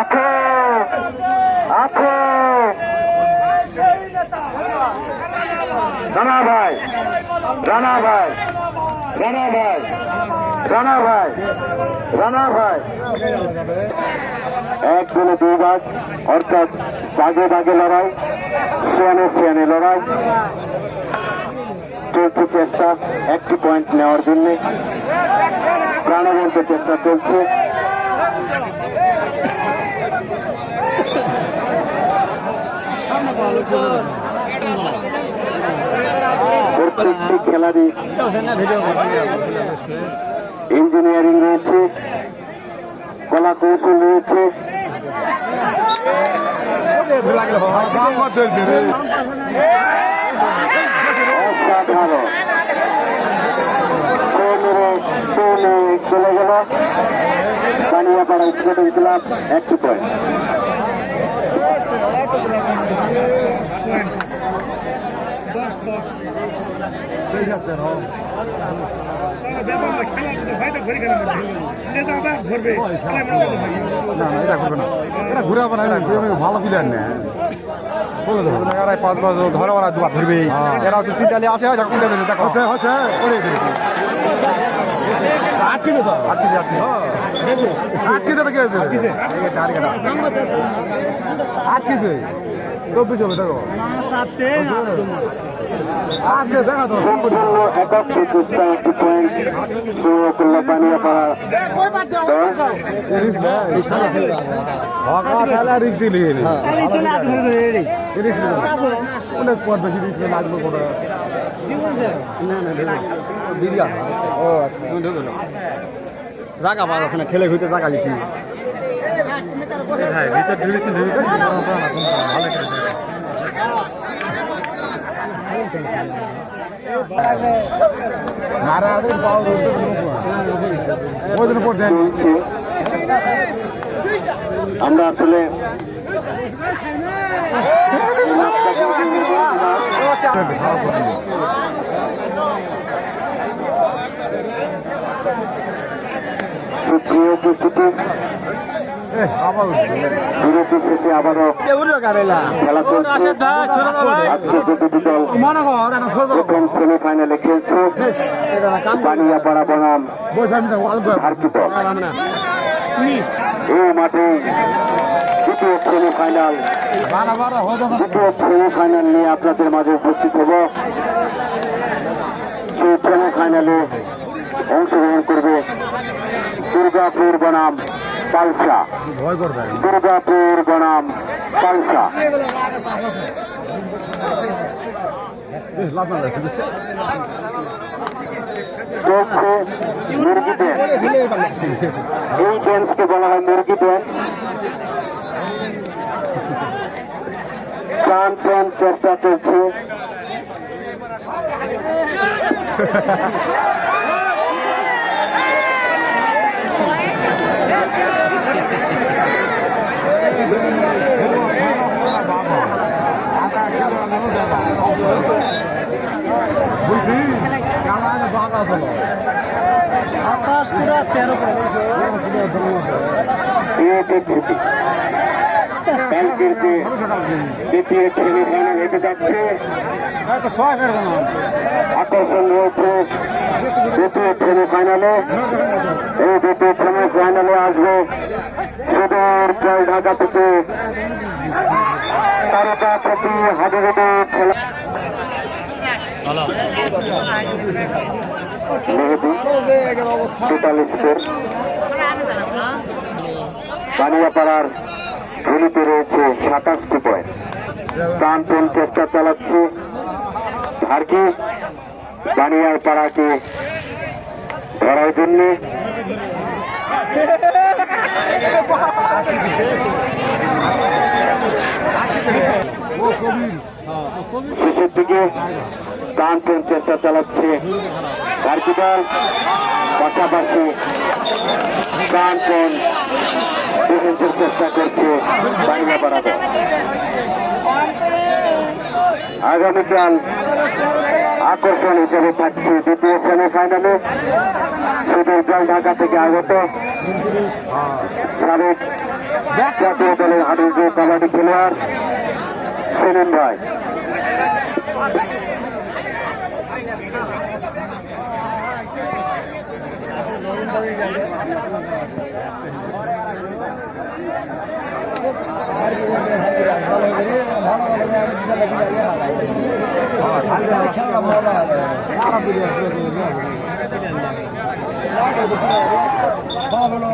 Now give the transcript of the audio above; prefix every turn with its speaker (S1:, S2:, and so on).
S1: আছে। আছে। রানা ভাই রানা ভাই রানা ভাই রানা ভাই রানা ভাই। একগুলো দুই ভাগ, অর্থাৎ দাগে দাগে লড়াই সিয়ানে সিয়ানে লড়াই। চলছে চেষ্টা, একটি পয়েন্ট নেওয়ার জন্য। প্রাণবন্ত চেষ্টা চলছে। প্রত্যেকটি খেলারই ইঞ্জিনিয়ারিং রয়েছে কলা কৌশল রয়েছে। অসাধারণ। চলে গেল। কানিয়াপাড়া স্পোর্টিং ক্লাব, একটি পয়েন্ট
S2: না না এটা করবে না এটা ঘুরে ঘুরে ভালো প্লেয়ার না পাঁচ পাঁচ ধরে ওরা দুবার ধরবে এরা হচ্ছে তিনটা নিয়ে আসে দেবে। দেখো হচ্ছে আটকে দে আটকে দে আটকে আটকে দে কে আছে আটকে আটকে চব্বিশ হবে দেখো। আটকে দেখা তো। রিক্স অনেক পর বেশি রিক্স লাগবে আচ্ছা। জায়গা পাওয়া যাচ্ছে খেলে ঘুরতে জায়গা দিচ্ছি হ্যাঁ ভিতর ঢুকেছি মারা পাওয়া ওই দিন পর দেন
S1: চলছে আমরা আসলে সুপ্রিয় উপস্থিতি সেমিফাইনালে খেলছে এই মাঠে সেমিফাইনাল সেমিফাইনাল নিয়ে আপনাদের মাঝে উপস্থিত হব সেই সেমিফাইনালে অংশগ্রহণ করবে দুর্গাপুর বনাম।
S2: করবে
S1: দুর্গাপুর বনাম চলছে মুরগি ড্যান্স চেষ্টা চলছে
S2: বুঝছি কালা বাঁকা ছিল আকাশ পুরা তেরো
S1: দ্বিতীয় যাচ্ছে। আকর্ষণ রয়েছে। দ্বিতীয় সেমিফাইনালে এই দ্বিতীয় সেমিফাইনালে আসবে সুদূর জয় ঢাকা থেকে তারকা প্রতি হাতে খেলা টোটাল স্কোর। বানিয়াপাড়ার ঝুলিতে রয়েছে সাতাশটি পয়েন্ট প্রাণপণ চেষ্টা চালাচ্ছে ভার্কি। বানিয়ার পাড়াকে ধরার জন্য শেষের দিকে প্রাণপণ চেষ্টা চালাচ্ছে দল পাশাপাশি প্রাণপণ ডিফেন্সের চেষ্টা করছে বানিয়াপাড়া দল আগামীকাল আকর্ষণ হিসেবে পাচ্ছে দ্বিতীয় সেমিফাইনালে সুদূর ঢাকা থেকে আগত। সাবেক জাতীয় দলের আদর্শ কাবাডি খেলোয়াড় সেলিম ভাই
S2: সব হলো